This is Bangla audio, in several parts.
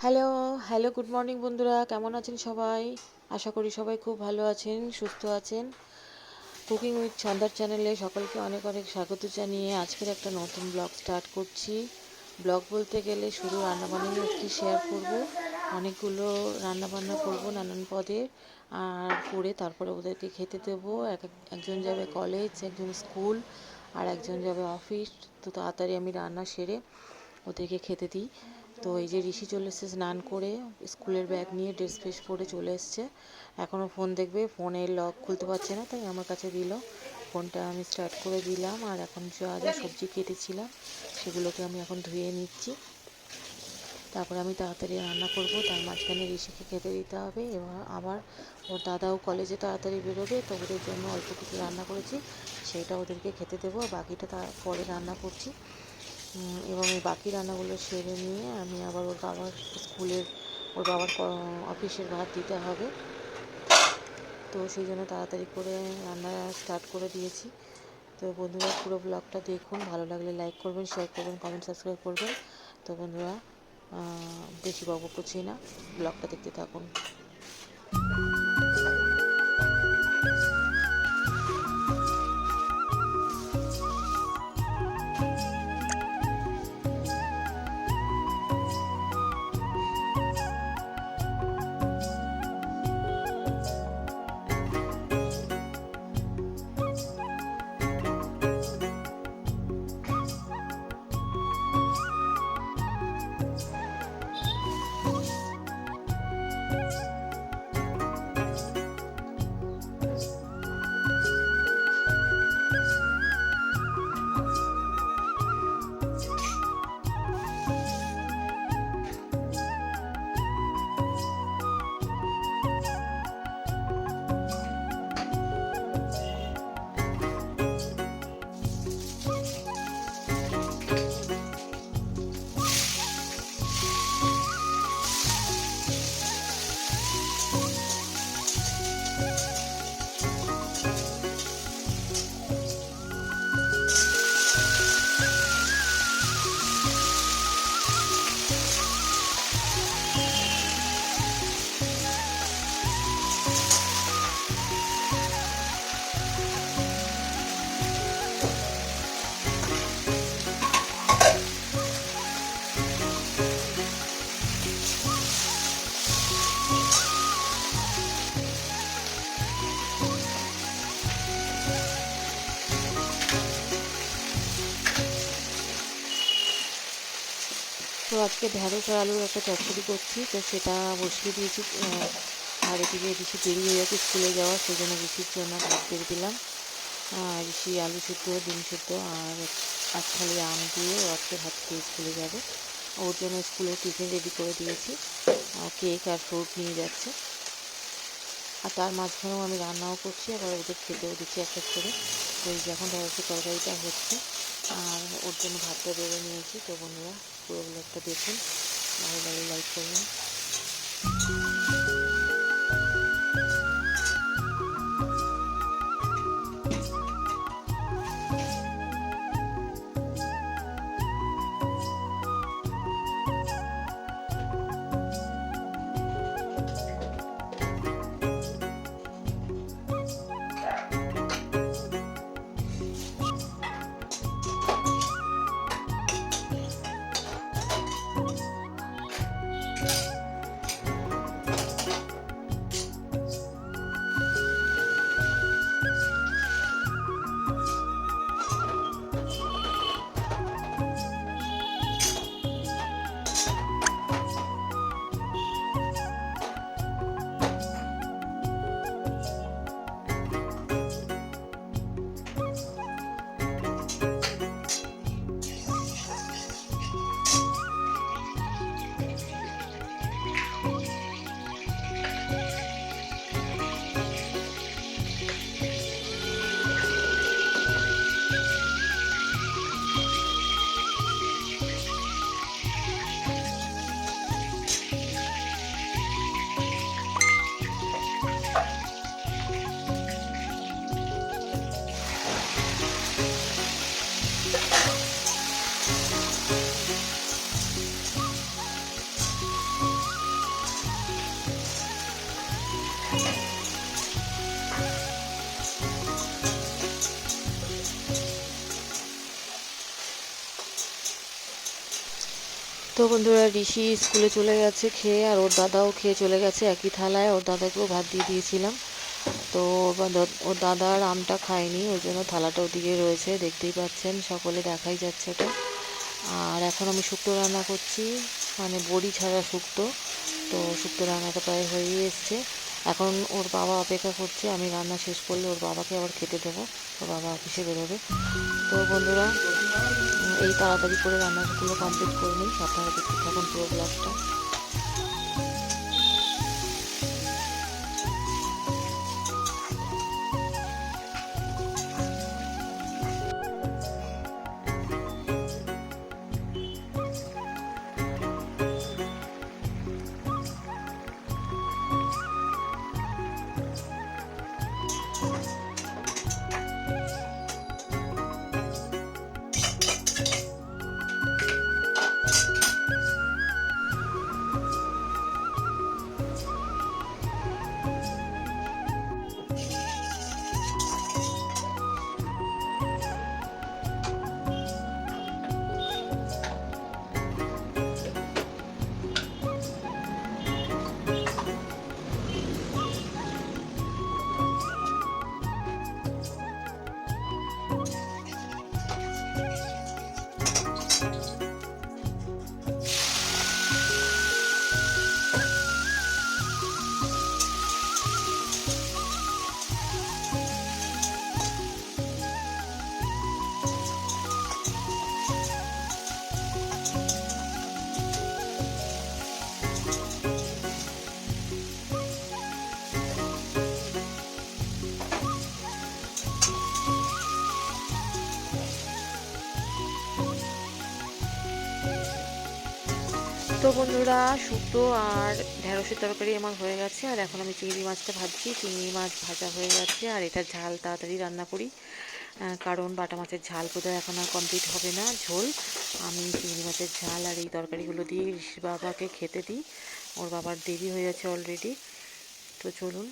হ্যালো হ্যালো গুড মর্নিং বন্ধুরা। কেমন আছেন সবাই? আশা করি সবাই খুব ভালো আছেন, সুস্থ আছেন। কুকিং উইথ ছন্দার চ্যানেলে সকলকে অনেক অনেক স্বাগত জানিয়ে আজকের একটা নতুন ব্লগ স্টার্ট করছি। ব্লগ বলতে গেলে শুধু রান্নাবান্না একটি শেয়ার করব। অনেকগুলো রান্নাবান্না করব নানান পদে। আর করে তারপরে ওদেরকে খেতে দেবো। এক একজন যাবে কলেজ একজন স্কুল আর একজন যাবে অফিস তো তাড়াতাড়ি আমি রান্না সেরে ওদেরকে খেতে দিই। তো এই যে ঋষি চলে এসছে স্নান করে, স্কুলের ব্যাগ নিয়ে ড্রেস ফ্রেস পরে চলে এসছে। এখনও ফোন দেখবে ফোনের লক খুলতে পারছে না, তাই আমার কাছে দিল। ফোনটা আমি স্টার্ট করে দিলাম, আর এখন যা যা সবজি কেটেছিলাম, সেগুলোকে আমি এখন ধুয়ে নিচ্ছি। তারপরে আমি তাড়াতাড়ি রান্না করব, তার মাঝখানে ঋষিকে খেতে দিতে হবে এবং আবার ওর দাদাও কলেজে তাড়াতাড়ি বেরোবে, তো ওদের জন্য অল্প কিছু রান্না করেছি, সেটা ওদেরকে খেতে দেবো, বাকিটা তার পরে রান্না করছি। এবং এই বাকি রান্নাগুলো সেরে নিয়ে আমি আবার ওর বাবার স্কুলের, ওর বাবার অফিসের ভাত দিতে হবে। তো সেই জন্য তাড়াতাড়ি করে রান্না স্টার্ট করে দিয়েছি। তো বন্ধুরা পুরো ব্লগটা দেখুন, ভালো লাগলে লাইক করবেন শেয়ার করবেন কমেন্ট সাবস্ক্রাইব করবেন। তো বন্ধুরা বেশি বক করছি না ব্লগটা দেখতে থাকুন। তো আজকে ঢ্যাঁড়স আর আলুর একটা চচ্চড়ি করছি, তো সেটা বসিয়ে দিয়েছি আর এদিকে ঋষি দেরি হয়ে যাচ্ছে স্কুলে যাওয়া সেই জন্য ঋষির জন্য ভাত বেড়ে দিলাম। আর ঋষি আলু সেদ্ধ, ডিম সেদ্ধ আর এক খালি আম দিয়ে ও আজকে ভাত খেয়ে স্কুলে যাবে। ওর জন্য স্কুলে টিফিন রেডি করে দিয়েছি আর কেক আর ফ্রুট নিয়ে যাচ্ছে। আর তার মাঝখানেও আমি রান্নাও করছি, আবার ওদের খেতেও দিচ্ছি এক এক করে। এই যখন ঢেঁড়সের তরকারিটা হচ্ছে, আর ওর জন্য ভাতটা বেড়ে নিয়েছি, তো বন্ধুরা পুরো ব্লগটা দেখুন। ভালো ভালো লাইক করবেন। তো বন্ধুরা, ঋষি স্কুলে চলে গেছে খেয়ে, আর ওর দাদাও খেয়ে চলে গেছে একই থালায়। ওর দাদাকেও ভাত দিয়ে দিয়েছিলাম। তো ওর দাদার আমটা খায়নি, ওই জন্য থালাটা ওদিকে রয়েছে, দেখতেই পাচ্ছেন, সকলে দেখাই যাচ্ছে ওটা। আর এখন আমি শুক্তো রান্না করছি মানে বড়ি ছাড়া শুক্তো। তো শুক্তো রান্নাটা প্রায় হয়ে এসছে। এখন ওর বাবা অপেক্ষা করছে, আমি রান্না শেষ করলে ওর বাবাকে আবার খেতে দেবো, ওর বাবা অফিসে বেরোবে। তো বন্ধুরা এই তাড়াতাড়ি করে রান্নাগুলো কমপ্লিট করে নিই আপনারা দেখতে থাকুন পুরো ব্লগটা তো বন্ধুরা, শুক্তো আর ঢেঁড়সের তরকারি আমার হয়ে গেছে। আর এখন আমি চিংড়ি মাছটা ভাজছি। চিংড়ি মাছ ভাজা হয়ে গেছে আর এটা ঝাল তাড়াতাড়ি রান্না করি। কারণ বাটা মাছের ঝাল বোধহয় এখন আর কমপ্লিট হবে না, ঝোল। আমি চিংড়ি মাছের ঝাল আর এই তরকারিগুলো দিয়ে বাবাকে খেতে দিই। ওর বাবার দেরি হয়ে যাচ্ছে অলরেডি তো চলুন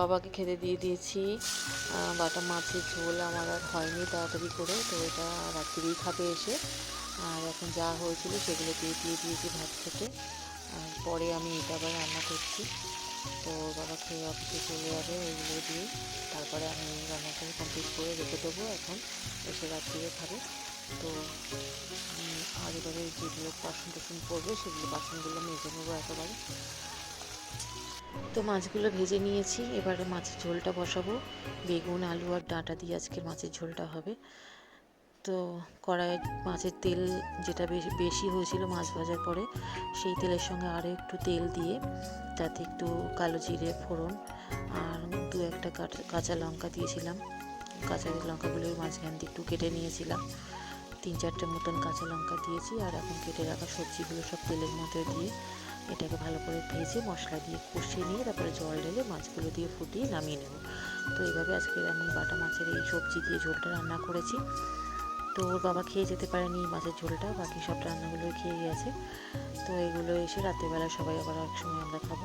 বাবাকে খেতে দিয়ে দিয়েছি। বাটা মাছের ঝোল আমার আর হয়নি তাড়াতাড়ি করে, তো এটা রাত্রিরেই খাবে এসে। আর এখন যা হয়েছিল সেগুলো দিয়ে দিয়ে দিয়েছি ভাত খেতে। আর পরে আমি এটা আবার রান্না করছি। তো বাবা খেয়ে অফিসে চলে যাবে ওইগুলো দিয়ে। তারপরে আমি রান্নাটা কমপ্লিট করে রেখে দেবো এখন, এসে রাত্রিরে খাবে। তো আর এবারে যেগুলো বাসন টাসন পড়বে সেগুলো বাসনগুলো মেজে নেব একেবারে। তো মাছগুলো ভেজে নিয়েছি। এবারে মাছের ঝোলটা বসাবো। বেগুন, আলু আর ডাঁটা দিয়ে আজকের মাছের ঝোলটা হবে। তো কড়াইয়ে মাছের তেল যেটা বেশি হয়েছিল মাছ ভাজার পরে, সেই তেলের সঙ্গে আরও একটু তেল দিয়ে, তাতে একটু কালো জিরে, ফোড়ন আর দু একটা কাঁচা- লঙ্কা দিয়েছিলাম। কাঁচা লঙ্কাগুলোর মাঝখান দিয়ে একটু কেটে নিয়েছিলাম। তিন চারটে মতন কাঁচা লঙ্কা দিয়েছি আর এখন কেটে রাখা সবজিগুলো সব তেলের মধ্যে দিয়ে এটাকে ভালো করে ভেজে মশলা দিয়ে কষিয়ে নিয়ে তারপরে জল ঢেলে মাছগুলো দিয়ে ফুটিয়ে নামিয়ে নেব। তো এইভাবে আজকে আমি বাটা মাছের এই সবজি দিয়ে ঝোলটা রান্না করেছি। তো ওর বাবা খেয়ে যেতে পারেনি মাছের ঝোলটা, বাকি সব রান্নাগুলো খেয়ে গেছে। তো এগুলো এসে রাত্রেবেলা সবাই আবার এক সময় আমরা খাব।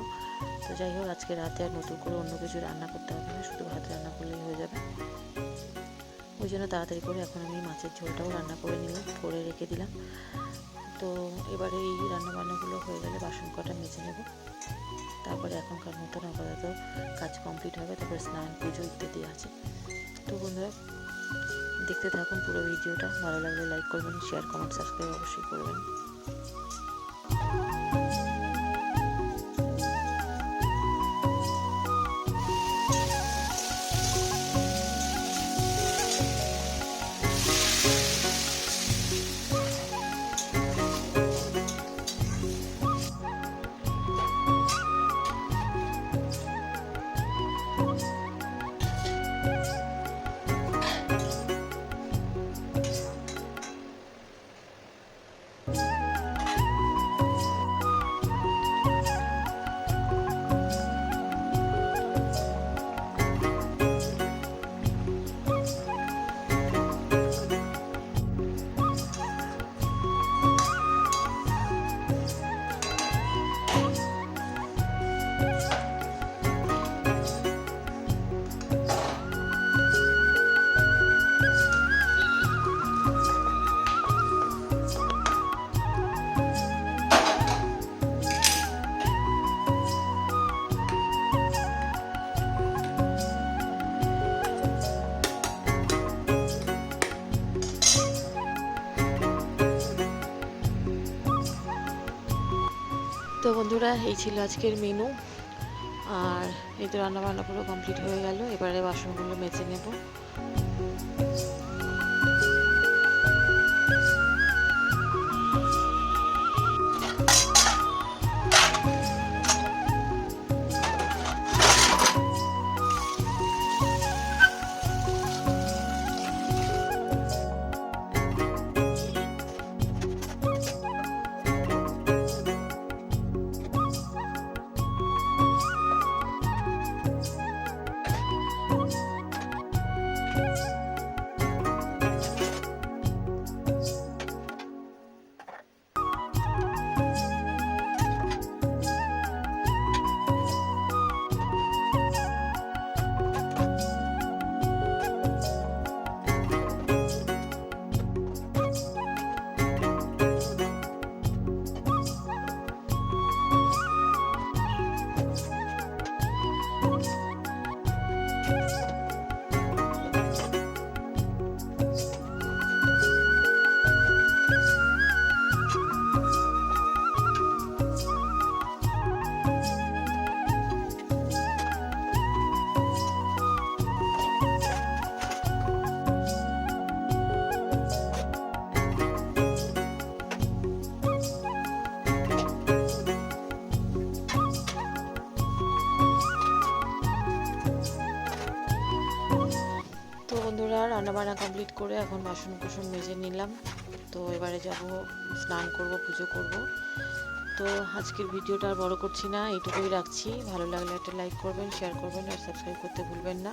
তো যাই হোক, আজকে রাতে আর নতুন করে অন্য কিছু রান্না করতে হবে না, শুধু ভাত রান্না করলেই হয়ে যাবে। ওই জন্য তাড়াতাড়ি করে এখন আমি মাছের ঝোলটাও রান্না করে নিলাম করে রেখে দিলাম। তো এবারে এই রান্না বান্নাগুলো হয়ে কটা মেজে নেব। তারপরে এখনকার মতন আপাতত কাজ কমপ্লিট হবে, তারপরে স্নান, পুজো ইত্যাদি আছে। তো বন্ধুরা, দেখতে থাকুন পুরো ভিডিওটা ভালো লাগলে লাইক করবেন শেয়ার কমেন্ট সাবস্ক্রাইব অবশ্যই করবেন। তো বন্ধুরা, এই ছিল আজকের মেনু আর এই তো রান্না বান্নাগুলো কমপ্লিট হয়ে গেল। এবারে বাসনগুলো মেজে নেব। রান্নাবান্না কমপ্লিট করে এখন বাসন কুসন মেজে নিলাম। তো এবারে যাব স্নান করব, পুজো করব। তো আজকের ভিডিওটা আর বড় করছি না, এইটুকুই রাখছি। ভালো লাগলে একটা লাইক করবেন শেয়ার করবেন, আর সাবস্ক্রাইব করতে ভুলবেন না।